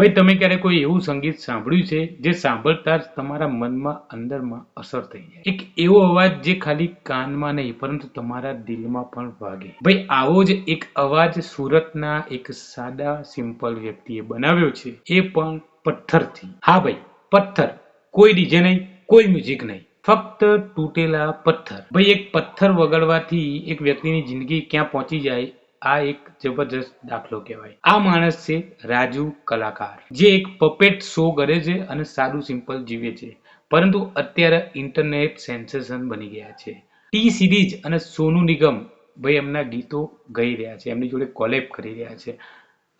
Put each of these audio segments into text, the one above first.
ભાઈ, તમે ક્યારે કોઈ એવું સંગીત સાંભળ્યું છે જે સાંભળતા જ તમારા મનમાં અંદરમાં અસર થઈ જાય? એક એવો અવાજ જે ખાલી કાનમાં નહીં, પરંતુ તમારા દિલમાં પણ વાગે. ભાઈ, આવો જ એક અવાજ સુરતના એક સાદા સિમ્પલ વ્યક્તિએ બનાવ્યો છે. એ પણ પથ્થરથી. હા ભાઈ, પથ્થર. કોઈ ડીજે નહીં, કોઈ મ્યુઝિક નહીં. ફક્ત તૂટેલા પથ્થર. ભાઈ, એક પથ્થર વગાડવાથી એક વ્યક્તિની જિંદગી ક્યાં પહોંચી જાય આ એક જબરજસ્ત દાખલો કહેવાય. આ માણસ છે રાજુ કલાકાર, જે એક પપેટ શો કરે છે અને સારું સિમ્પલ જીવે છે. પરંતુ અત્યારે ઇન્ટરનેટ સેન્સેશન બની ગયા છે. ટી સિરીઝ અને સોનુ નિગમ ભાઈ એમના ગીતો ગાઈ રહ્યા છે, એમની જોડે કોલેબ કરી રહ્યા છે.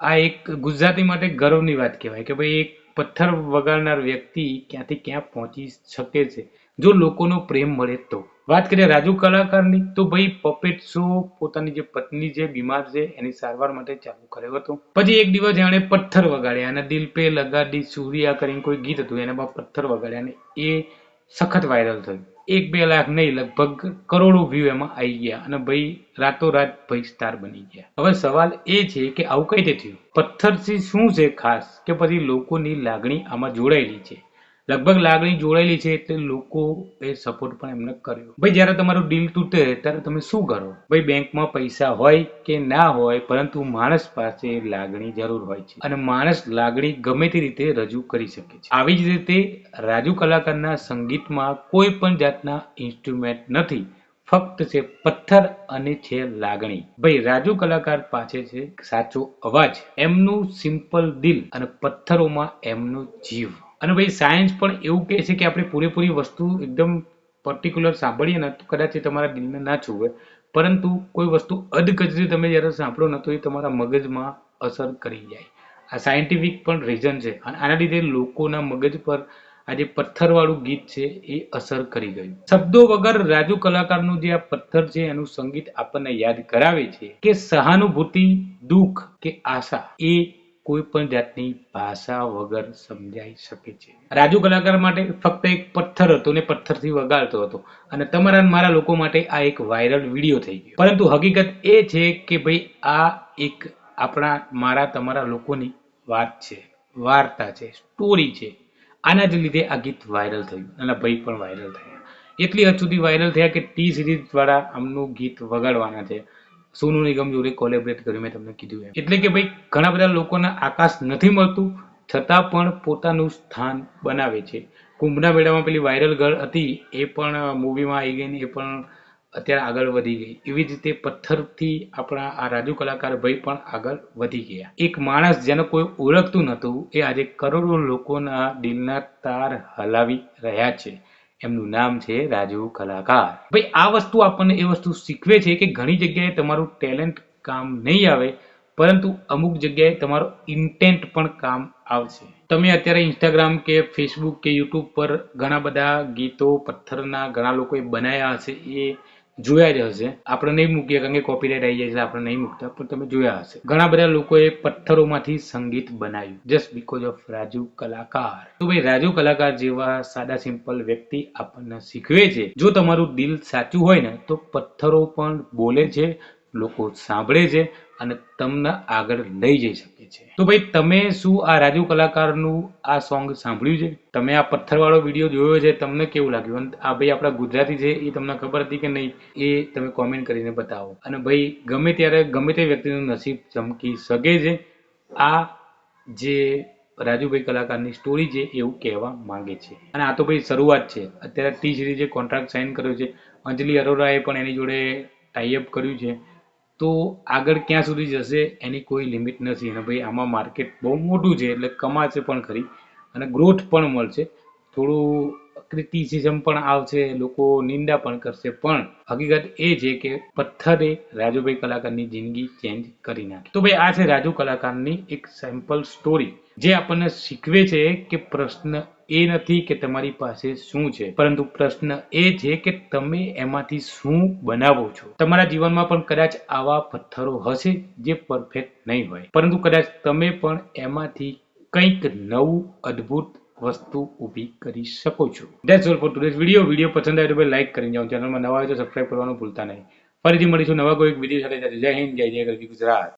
આ એક ગુજરાતી માટે ગર્વની વાત કહેવાય કે ભાઈ એક પથ્થર વગાડનાર વ્યક્તિ ક્યાંથી ક્યાં પહોંચી શકે છે? જો લોકોનો પ્રેમ મળે તો. વાત કરીએ રાજુ કલાકારની, તો ભાઈ પપેટ શો પોતાની જે પત્ની જે બીમાર છે, એની સારવાર માટે ચાલુ કર્યો હતો. પછી એક દિવસ એણે પથ્થર વગાડ્યા અને દિલ પે લગાડી સૂર્યા કરીને કોઈ ગીત હતું એનામાં પથ્થર વગાડ્યા અને એ સખત વાયરલ થયું. એક બે લાખ નહીં, લગભગ કરોડો વ્યૂ એમાં આવી ગયા અને ભાઈ રાતોરાત ભાઈ સ્ટાર બની ગયા. હવે સવાલ એ છે કે આવું કઈ રીતે થયું? પથ્થરથી શું છે ખાસ? કે પછી લોકોની લાગણી આમાં જોડાયેલી છે? લગભગ લાગણી જોડાયેલી છે એટલે લોકો એ સપોર્ટ પણ એમને કર્યો. ભાઈ, જ્યારે તમારું ડીલ તૂટે, ત્યારે તમે શું કરો? ભાઈ, બેંકમાં પૈસા હોય કે ના હોય, પરંતુ માણસ પાસે લાગણી જરૂર હોય છે. અને માણસ લાગણી ગમે તે રીતે રજૂ કરી શકે છે. આવી જ રીતે રાજુ કલાકારના સંગીતમાં કોઈ પણ જાતના ઇન્સ્ટ્રુમેન્ટ નથી. ફક્ત છે પથ્થર અને છે લાગણી. ભાઈ, રાજુ કલાકાર પાસે છે સાચો અવાજ, એમનું સિમ્પલ દિલ અને પથ્થરોમાં એમનો જીવ. અને ભાઈ સાયન્સ પણ એવું કહે છે કે આપણે પૂરેપૂરી વસ્તુ એકદમ પર્ટિક્યુલર સાંભળીએ ને તો કદાચ એ તમારા દિલને ના છૂવે. પરંતુ કોઈ વસ્તુ અધકચરી તમે જ્યારે સાંભળો ને તો એ તમારા મગજમાં અસર કરી જાય. આ સાયન્ટિફિક પણ રીઝન છે અને આના લીધે લોકોના મગજ પર આ જે પથ્થરવાળું ગીત છે એ અસર કરી ગયું. શબ્દો વગર રાજુ કલાકારનું જે આ પથ્થર છે એનું સંગીત આપણને યાદ કરાવે છે કે સહાનુભૂતિ, દુઃખ કે આશા એ કોઈ પણ જાતની ભાષા વગર સમજાઈ શકે છે. રાજુ કલાકાર માટે ફક્ત એક પથ્થર હતો ને પથ્થરથી વગાડતો હતો અને તમારા મારા લોકો માટે આ એક વાયરલ વીડિયો થઈ ગયો. પરંતુ હકીકત એ છે કે ભાઈ, આ એક આપણા, મારા, તમારા લોકોની વાત છે, વાર્તા છે સ્ટોરી છે. આના જ લીધે આ ગીત વાયરલ થયું અને ભાઈ પણ વાયરલ થયા. એટલી હદ સુધી વાયરલ થયા કે ટી સિરીઝ દ્વારા આમનું ગીત વગાડવાના છે. સોનુ નિગમ જોડે કોલેબરેટ કર્યું, મેં તમને કીધું એમ. એટલે કે ભાઈ, ઘણા બધા લોકોને આકાશ નથી મળતું, છતાં પણ પોતાનું સ્થાન બનાવે છે. કુંભના મેળામાં પેલી વાયરલ ગર્લ હતી, એ પણ મૂવીમાં આવી ગઈ ને એ પણ અત્યારે આગળ વધી ગઈ. એવી જ રીતે પથ્થરથી આપણા આ રાજુ કલાકાર ભાઈ પણ આગળ વધી ગયા. એક માણસ જેને કોઈ ઓળખતું નહોતું એ આજે કરોડો લોકોના દિલના તાર હલાવી રહ્યા છે. એમનું નામ છે રાજુ કલાકાર. ભાઈ, આ વસ્તુ આપણને એ વસ્તુ શીખવે છે કે ઘણી જગ્યાએ તમારું ટેલેન્ટ કામ નહીં આવે, પરંતુ અમુક જગ્યાએ તમારો ઇન્ટેન્ટ પણ કામ આવશે. તમે અત્યારે ઇન્સ્ટાગ્રામ કે ફેસબુક કે યુટ્યુબ પર ઘણા બધા ગીતો, પથ્થરના ઘણા લોકોએ બનાવ્યા હશે, એ જોયા જ હશે. આપણે નહીં મૂકીએ કારણ કે કોપીરાઇટ આવી જાય છે, આપણે નહીં મૂકતા, પણ તમે જોયા હશે. ઘણા બધા લોકોએ પથ્થરોમાંથી સંગીત બનાવ્યું જસ્ટ બીકોઝ ઓફ રાજુ કલાકાર. તો ભાઈ, રાજુ કલાકાર જેવા સાદા સિમ્પલ વ્યક્તિ આપણને શીખવે છે. જો તમારું દિલ સાચું હોય ને, તો પથ્થરો પણ બોલે છે, લોકો સાંભળે છે અને તમને આગળ લઈ જઈ શકે છે. તો ભાઈ, તમે શું આ રાજુ કલાકારનું આ સોંગ સાંભળ્યું છે? તમે આ પથ્થરવાળો વીડિયો જોયો છે, તમને કેવું લાગ્યું? આ ભાઈ આપણા ગુજરાતી છે, એ તમને ખબર હતી કે નહીં, એ તમે કોમેન્ટ કરીને બતાવો. અને ભાઈ, ગમે ત્યારે ગમે તે વ્યક્તિનું નસીબ ચમકી શકે છે, આ જે રાજુભાઈ કલાકારની સ્ટોરી છે, એવું કહેવા માંગે છે. અને આ તો ભાઈ શરૂઆત છે. અત્યારે ટી સિરીઝે કોન્ટ્રાક્ટ સાઇન કર્યો છે, અંજલિ અરોરાએ પણ એની જોડે ટાઈઅપ કર્યું છે. તો આગળ ક્યાં સુધી જશે એની કોઈ લિમિટ નથી અને ભાઈ આમાં માર્કેટ બહુ મોટું છે એટલે કમાશે પણ ખરી અને ગ્રોથ પણ મળશે. થોડું ક્રિટિસિઝમ પણ આવશે, લોકો નિંદા પણ કરશે. પણ હકીકત એ છે કે પથ્થરે રાજુભાઈ કલાકારની જિંદગી ચેન્જ કરી નાખી. તો ભાઈ આ છે રાજુ કલાકારની એક સેમ્પલ સ્ટોરી જે આપણને શીખવે છે કે પ્રશ્ન એ નથી કે તમારી પાસે શું છે. પરંતુ પ્રશ્ન એ છે કે તમે એમાંથી શું બનાવો છો. તમારા જીવનમાં પણ કદાચ આવા પથ્થરો હશે જે પરફેક્ટ નહીં હોય. પરંતુ કદાચ તમે પણ એમાંથી કંઈક નવું અદ્ભુત વસ્તુ ઊભી કરી શકો છો. That's all for today's video video પસંદ આવે તો ભાઈ લાઈક કરી જાઓ. ચેનલમાં નવા હોય તો સબસ્ક્રાઇબ કરવાનું ભૂલતા નહીં. ફરીથી મળીશું નવા કોઈ વીડિયો સાથે. જય હિન્દ, જય જય ગુજરાત.